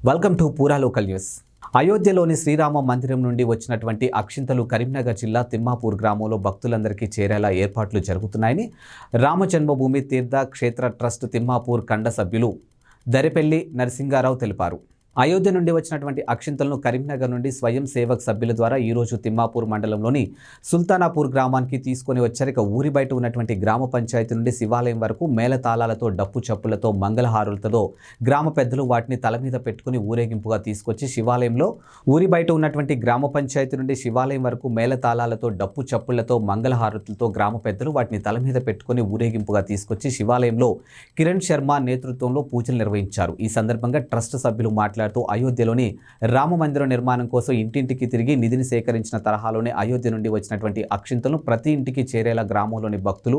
Welcome to Pura local news అయోధ్యలోని Srirama మందిరం నుండి వచ్చినటువంటి అక్షింతలు కరీంనగర్ జిల్లా తిమ్మాపూర్ గ్రామంలో భక్తులందరికీ చేరేలా ఏర్పాట్లు జరుగుతున్నాయని రామ జన్మభూమి తీర్థ క్షేత్ర ట్రస్ట్ తిమ్మాపూర్ కండ సభ్యులు దరిపెల్లి నరసింగారావు తెలిపారు. అయోధ్య నుండి వచ్చినటువంటి అక్షింతలను కరీంనగర్ నుండి స్వయం సేవక్ సభ్యుల ద్వారా ఈరోజు తిమ్మాపూర్ మండలంలోని సుల్తానాపూర్ గ్రామానికి తీసుకొని వచ్చారు. ఇక ఊరి బయట ఉన్నటువంటి గ్రామ పంచాయతీ నుండి శివాలయం వరకు మేళతాళాలతో డప్పు చప్పులతో మంగళహారులతో గ్రామ పెద్దలు వాటిని తల మీద పెట్టుకుని ఊరేగింపుగా తీసుకొచ్చి శివాలయంలో ఊరి బయట ఉన్నటువంటి గ్రామ పంచాయతీ నుండి శివాలయం వరకు మేళతాళాలతో డప్పు చప్పులతో మంగళహారులతో గ్రామ పెద్దలు వాటిని తల మీద పెట్టుకుని ఊరేగింపుగా తీసుకొచ్చి శివాలయంలో కిరణ్ శర్మ నేతృత్వంలో పూజలు నిర్వహించారు. ఈ సందర్భంగా ట్రస్ట్ సభ్యులు మాట్లాడుతూ అయోధ్యలోని రామ మందిరం నిర్మాణం కోసం ఇంటింటికి తిరిగి నిధిని సేకరించిన తరహాలోనే అయోధ్య నుండి వచ్చినటువంటి అక్షింతలను ప్రతి ఇంటికి చేరేలా గ్రామంలోని భక్తులు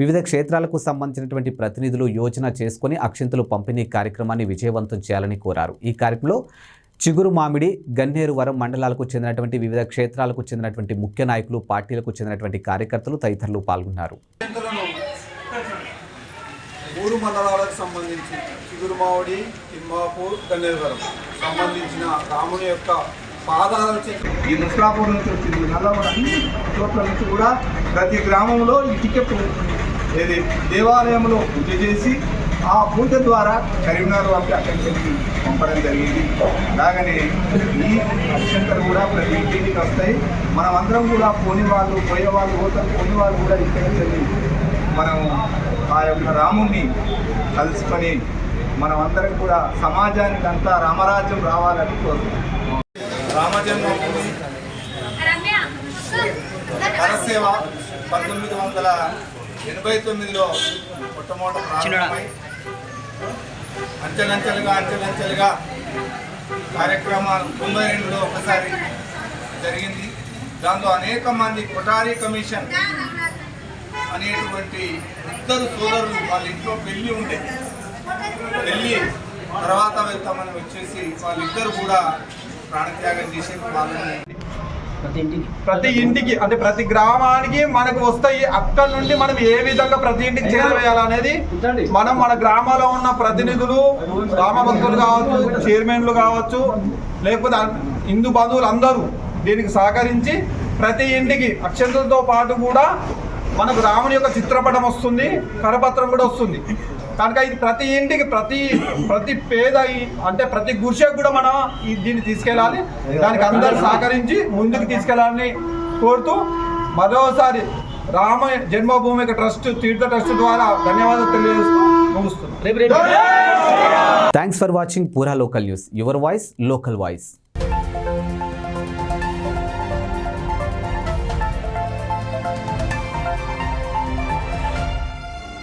వివిధ క్షేత్రాలకు సంబంధించినటువంటి ప్రతినిధులు యోచన చేసుకుని అక్షింతలు పంపిణీ కార్యక్రమాన్ని విజయవంతం చేయాలని కోరారు. ఈ కార్యక్రమంలో చిగురు మామిడి గన్నేరు వరం మండలాలకు చెందినటువంటి వివిధ క్షేత్రాలకు చెందినటువంటి ముఖ్య నాయకులు పార్టీలకు చెందినటువంటి కార్యకర్తలు తదితరులు పాల్గొన్నారు. మూడు మండలాలకు సంబంధించి చిగురుమావడి తిమ్మాపూర్ గన్నేవరం సంబంధించిన రాముని యొక్క పాదాల ఈ ముస్లాపూర్ నుంచి వచ్చింది. నల్లగొండ అన్ని చోట్ల నుంచి కూడా ప్రతి గ్రామంలో ఈ టికెట్ ఏది? దేవాలయంలో పూజ చేసి ఆ పూజ ద్వారా కరీంనగర్ వారికి అక్కడికి పంపడం జరిగింది. అలాగనే ఈ అక్షంతలు కూడా ప్రతి ఇంటికి వస్తాయి. మనమందరం కూడా పోని వాళ్ళు పోయే వాళ్ళు పోతారు పోని వాళ్ళు కూడా ఇక్కడికి జరిగింది మనం యొక్క రాముణ్ణి కలుసుకొని మనం అందరం కూడా సమాజానికి అంతా రామరాజ్యం రావాలని కోరుకుంటున్నాం. రామజన్మభూమి పంతొమ్మిది వందల ఎనభై తొమ్మిదిలో మొట్టమొదటి ప్రారంభమై అంచెలంచెలుగా అంచెలంచెలుగా కార్యక్రమాలు తొంభై రెండులో ఒకసారి జరిగింది. దాంట్లో అనేక మంది కొటారి కమిషన్ అనేటువంటి ఇద్దరు సోదరులు వాళ్ళ ఇంట్లో పెళ్ళి ఉండే. పెళ్ళి తర్వాత వెళ్తామని వచ్చేసి వాళ్ళిద్దరు కూడా ప్రాణత్యాగం చేసి వాళ్ళని ప్రతి ఇంటికి. అంటే ప్రతి గ్రామానికి మనకు వస్తాయి అక్కడ నుండి మనం ఏ విధంగా ప్రతి ఇంటికి చేరవేయాలనేది మనం మన గ్రామంలో ఉన్న ప్రతినిధులు గ్రామ భక్తులు కావచ్చు చైర్మన్లు కావచ్చు లేకపోతే హిందూ బంధువులు అందరూ దీనికి సహకరించి ప్రతి ఇంటికి అక్షంతలతో పాటు కూడా మనకు రాముని యొక్క చిత్రపటం వస్తుంది కరపత్రం కూడా వస్తుంది. కనుక ఇది ప్రతి ఇంటికి ప్రతి ప్రతి పేద అంటే ప్రతి గురిషకు కూడా మనం ఈ దీన్ని తీసుకెళ్ళాలి. దానికి అందరు సహకరించి ముందుకు తీసుకెళ్ళాలని కోరుతూ మరోసారి రామ జన్మభూమి ట్రస్ట్ తీర్థ ట్రస్ట్ ద్వారా ధన్యవాదాలు తెలియజేస్తూ thanks for watching Pura local news your voice local voice